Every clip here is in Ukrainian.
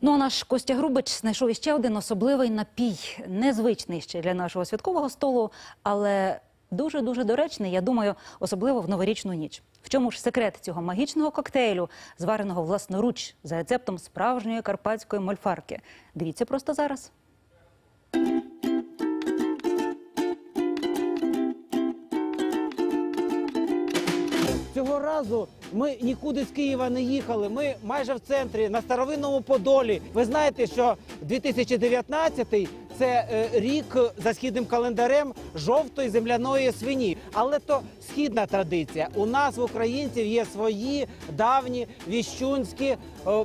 Ну, а наш Костя Грубич знайшов іще один особливий напій, незвичний ще для нашого святкового столу, але дуже дуже доречний, я думаю, особливо в новорічну ніч. В чому ж секрет цього магічного коктейлю, звареного власноруч за рецептом справжньої карпатської мольфарки? Дивіться просто зараз. Цього разу ми нікуди з Києва не їхали. Ми майже в центрі на старовинному Подолі. Ви знаєте, що 2019 – це е, рік за східним календарем жовтої земляної свині. Але то східна традиція. У нас в українців є свої давні віщунські е,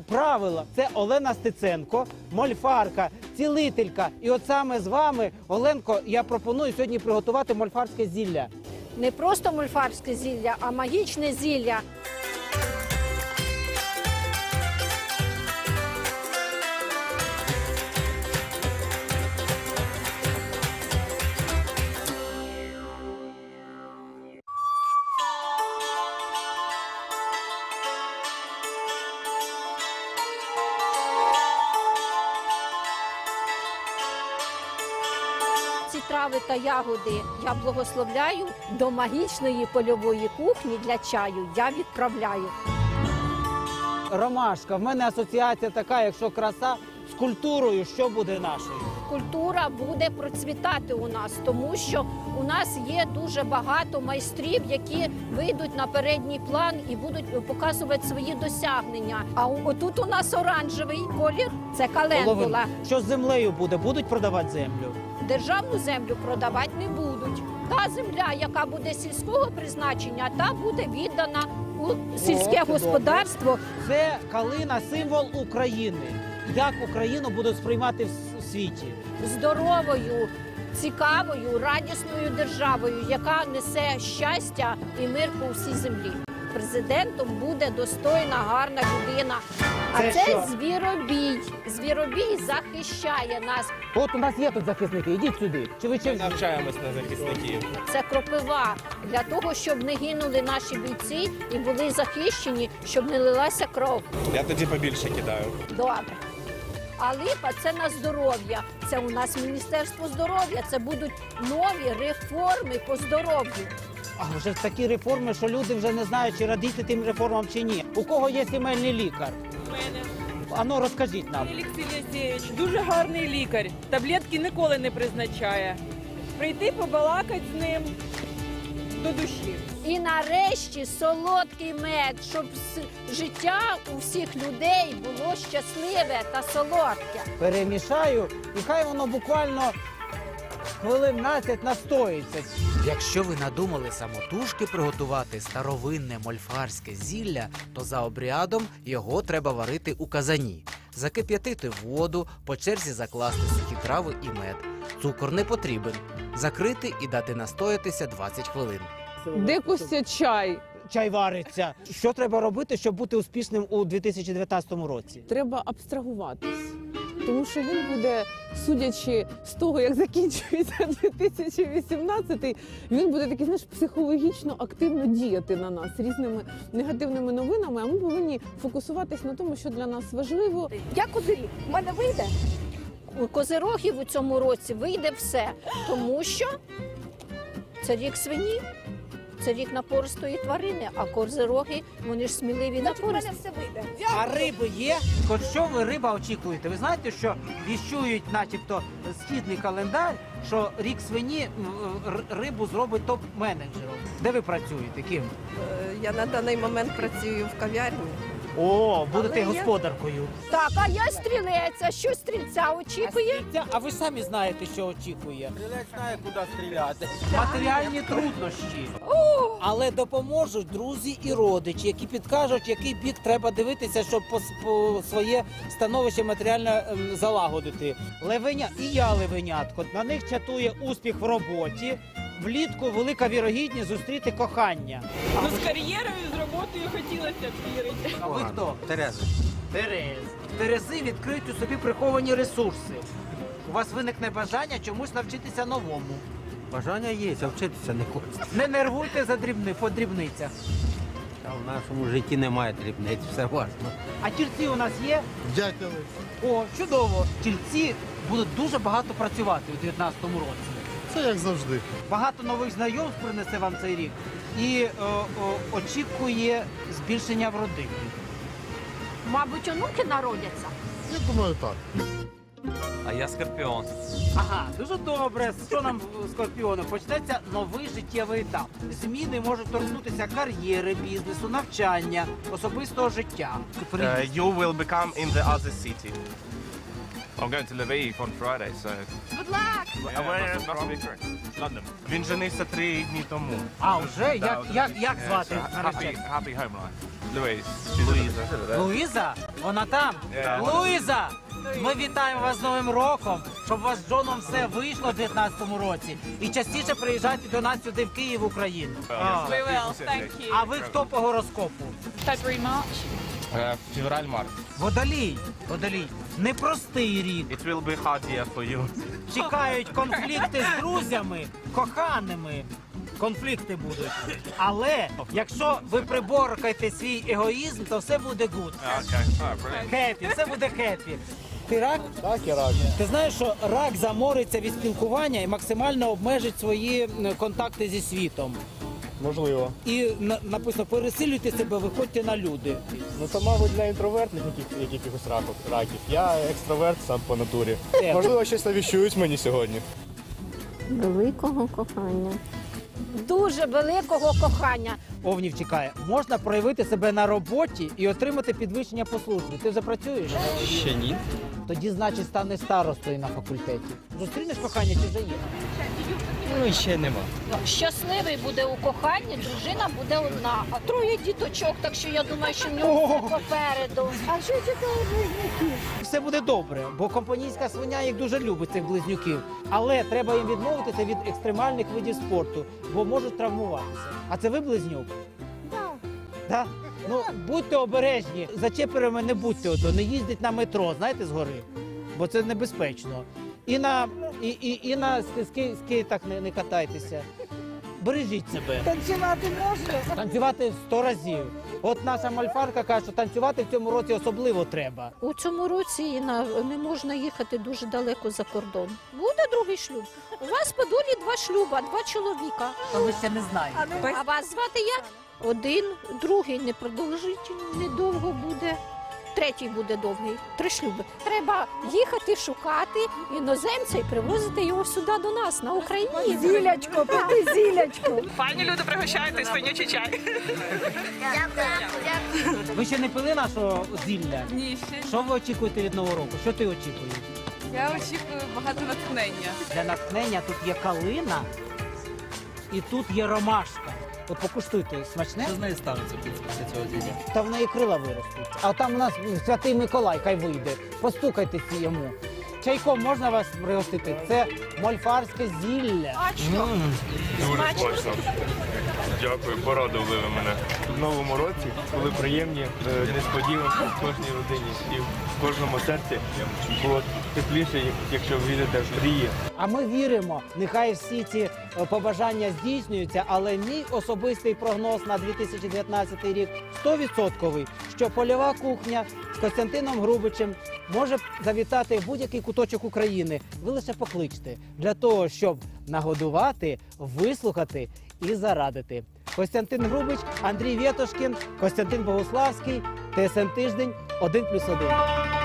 правила. Це Олена Стеценко, мольфарка, цілителька. І от саме з вами, Оленко, я пропоную сьогодні приготувати мольфарське зілля. Не просто мульфарське зілля, а магічне зілля. Трави та ягоди я благословляю до магічної польової кухні для чаю. Я відправляю. Ромашка, в мене асоціація така, якщо краса з культурою, що буде нашою? Культура буде процвітати у нас, тому що у нас є дуже багато майстрів, які вийдуть на передній план і будуть показувати свої досягнення. А отут у нас оранжевий колір це календула. Що з землею буде? Будуть продавати землю? Державну землю продавати не будуть. Та земля, яка буде сільського призначення, та буде віддана у сільське чудово. господарство. Це калина символ України. Як Україну будуть сприймати в світі? здоровою, цікавою, радісною державою, яка несе щастя і мир по всій землі. Президентом буде достойна, гарна людина. А Це це, що? звіробій. Звіробій захищає нас. От у нас є тут захисники. Ідіть сюди. Чи ви чим Навчаємось на захисників. Це кропива для того, щоб не гинули наші бійці і були захищені, щоб не лилася кров. Я тоді побільше кидаю. Добре. А липа це на здоров'я. Це у нас Міністерство здоров'я. Це будуть нові реформи по здоров'ю. А вже такі реформи, що люди вже не знають, чи радіти тим реформам чи ні. У кого є сімейний лікар? Ану, розкажіть нам. Олексій Олексійович дуже гарний лікар. Таблетки ніколи не призначає. Прийти побалакати з ним до душі. І нарешті солодкий мед, щоб життя у всіх людей було щасливе та солодке. Перемішаю, і хай воно буквально хвилин 15 настоїться. Якщо ви надумали самотужки приготувати старовинне мольфарське зілля, то за обрядом його треба варити у казані, закип'ятити воду, по черзі закласти сухі трави і мед. Цукор не потрібен. Закрити і дати настоятися 20 хвилин. Де Костя чай? Чай вариться. Що треба робити, щоб бути успішним у 2019 році? Треба абстрагуватись. Тому що він буде, судячи з того, як закінчується 2018, він буде такий, знаєш, психологічно активно діяти на нас різними негативними новинами. А ми повинні фокусуватись на тому, що для нас важливо. Я куди? У мене вийде? Козирогів у цьому році вийде все, тому що це рік свині. Це рік напористої тварини, а козироги, вони ж сміливі напористі. А риби є? Хоч що ви риба очікуєте? Ви знаєте, що віщують, начебто, східний календар, що рік свині м, рибу зробить топ-менеджером. Де ви працюєте? Ким? Е, Я на даний момент працюю в кав'ярні. О, будете Але я- господаркою. Так, а я стрілець, а що стрільця очікує? А, стрільця- а ви самі знаєте, що очікує. Стріляч знає, куди стріляти. Матеріальні труднощі. Але допоможуть друзі і родичі, які підкажуть, який бік треба дивитися, щоб по, по своє становище матеріально ем, залагодити. Левеня і я левенятко. На них чатує успіх в роботі. Влітку велика вірогідність зустріти кохання. Ну з кар'єрою, з роботою хотілося б вірити. А ви хто? Тереза. Терез. Терези відкриють у собі приховані ресурси. У вас виникне бажання чомусь навчитися новому. Бажання є, а вчитися не хочеться. Не нервуйте за дрібни по дрібницях. Та в нашому житті немає дрібниць, все важно. А тільці у нас є? Дякую. О, чудово! Тільці будуть дуже багато працювати у 2019 році. Це як завжди. Багато нових знайомств принесе вам цей рік і о, о, очікує збільшення в родині. Мабуть, онуки народяться. Я думаю, так. А я скорпіон. Ага, дуже добре. Що нам скорпіони? Почнеться новий життєвий етап. Зміни можуть торкнутися кар'єри, бізнесу, навчання, особистого життя. Uh, you will become in the other city. I'm going to Lviv on Friday, so... Good luck! London. Він женився три дні тому. А вже як, як, як звати happy, наречену? happy home life. Louise. Louisa. Луїза? Вона там? Yeah. Луїза! Ми вітаємо вас з Новим роком, щоб у вас з Джоном все вийшло в 2019 році. І частіше приїжджайте до нас сюди в Київ, в Україну. А, We will, thank you. а ви хто по гороскопу? February, March. Uh, Февраль-март. Водолій. Водолій. Непростий рік. It will be hard year for you. Чекають конфлікти з друзями, коханими. Конфлікти будуть. Але якщо ви приборкаєте свій егоїзм, то все буде гуд. Okay. Oh, brilliant. Хеппі, все буде хеппі. Ти рак? Так і рак. Ти знаєш, що рак замориться від спілкування і максимально обмежить свої контакти зі світом. Можливо. І на- написано, пересилюйте себе, виходьте на люди. Ну то, мабуть, для інтровертних яких, якихось раків, раків. Я екстраверт сам по натурі. Де? Можливо, щось навіщують мені сьогодні. Великого кохання. Дуже великого кохання. Овнів чекає. Можна проявити себе на роботі і отримати підвищення по службі. Ти вже працюєш? Ще ні. Тоді, значить, стане старостою на факультеті. Зустрінеш кохання чи вже є? Ну, ще нема. Щасливий буде у коханні, дружина буде одна. А троє діточок, так що я думаю, що в нього все попереду. А що чекає близнюків? Все буде добре, бо компанійська свиня їх дуже любить цих близнюків. Але треба їм відмовитися від екстремальних видів спорту, бо можуть травмуватися. А це ви близнюк? Так. Да? Ну будьте обережні, за чеперами не будьте ото, не їздіть на метро, знаєте, згори, бо це небезпечно. І на і, і, і на ски- ски- скейтах не, не катайтеся. Бережіть себе. Танцювати можна? Танцювати сто разів. От наша мальфарка каже, що танцювати в цьому році особливо треба. У цьому році Інна, не можна їхати дуже далеко за кордон. Буде другий шлюб. У вас по долі два шлюба, два чоловіка. А ви ще не знаєте. А вас звати як? Один, другий непродовжительний, недовго буде. Третій буде довгий. Три шлюби. Треба їхати шукати іноземця і привозити його сюди до нас, на Україну. Зілячко, пити зілячко. Пані люди, пригощайте свинячий чай. Ви ще не пили нашого зілля? Ні, ще Що ви очікуєте від нового року? Що ти очікуєш? я очікую багато натхнення. Для натхнення тут є калина і тут є ромашка. От покуштуйте, смачне? Що з нею станеться після цього дня? Та в неї крила виростуть. А там у нас святий Миколай, хай вийде. Постукайтеся йому. Чайком можна вас пригостити? Це мольфарське зілля. Дуже смачно. Дякую, порадували ви мене. В новому році були приємні е, несподіванки в кожній родині і в кожному серці було тепліше, якщо вірите в мрії. А ми віримо, нехай всі ці е, побажання здійснюються, але мій особистий прогноз на 2019 рік 100%, що польова кухня з Костянтином Грубичем може завітати будь-який куточок України. Ви лише покличте для того, щоб нагодувати, вислухати і зарадити. Костянтин Грубич, Андрій Вєтошкін, Костянтин Богуславський, ТСН Тиждень 1+,1.